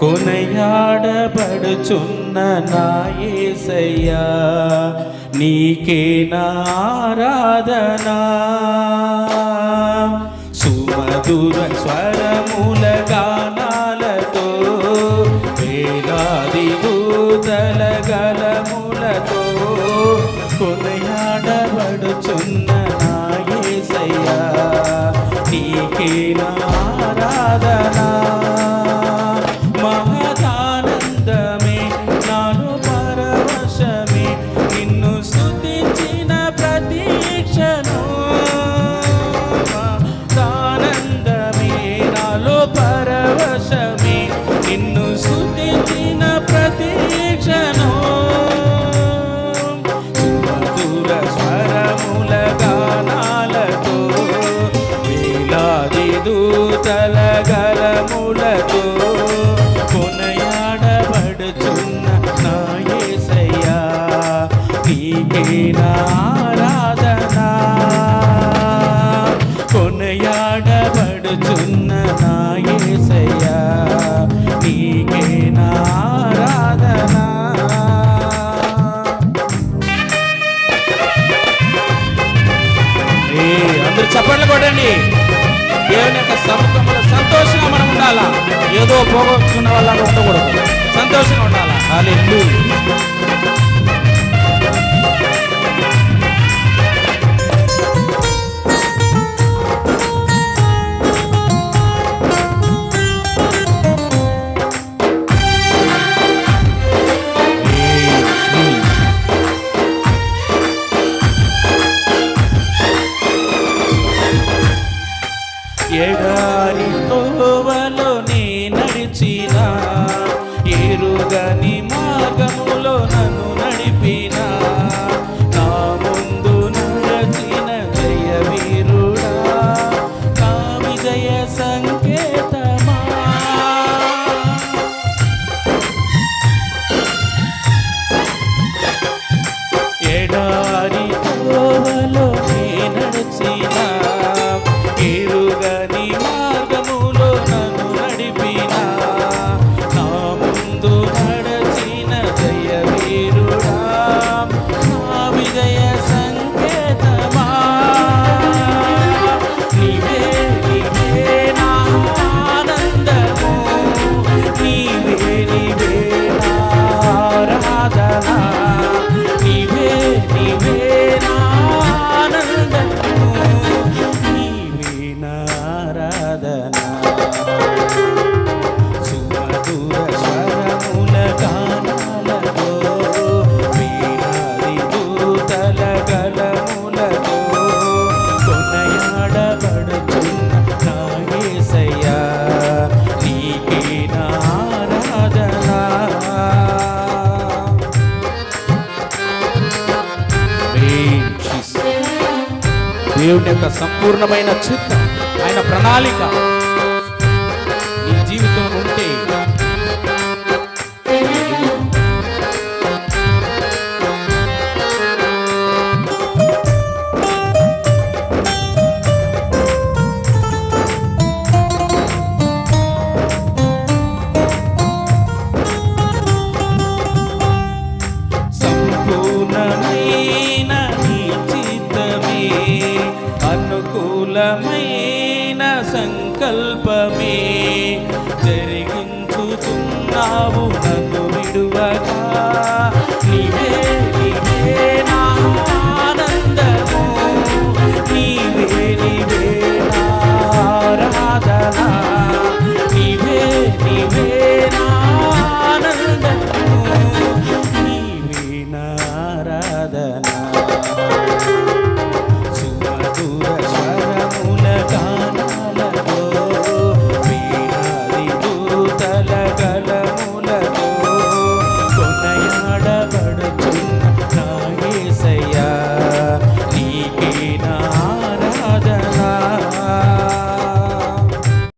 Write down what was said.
కొనయాడబడుచున్న నాయసయ్యా నీకే నారాధనా సుమధుర స్వరముల గానాలతో వేలాది దూతల గలములతో కొనయాడబడుచున్న నాయసయ్యా నీకే నారాధనా నీకే నారాధనా కొనయాడబడుచున్న నా నీకే అందరూ చప్పట్లు కొట్టండి. దేవుని యొక్క సముఖంలో సంతోషంగా మనం ఉండాలా? ఏదో పోగొట్టుకున్న వాళ్ళ ఉండకూడదు. సంతోషంగా ఉండాలా? హల్లెలూయా. ఎడారి తోవలో నే నడిచిన ఎరుగని మార్గములో నన్ను నడిపిన. నా ముందు నడచిన జయ వీరుడా నా విజయ సంకేత ఆరాధన సుమధుర స్వరముల గానాలతో వీణాది దూతల గలములతో కొనయాడబడుచున్న నా నీకే నా దేవుని యొక్క సంపూర్ణమైన చిత్తం. ఆయన ప్రణాళిక. diabo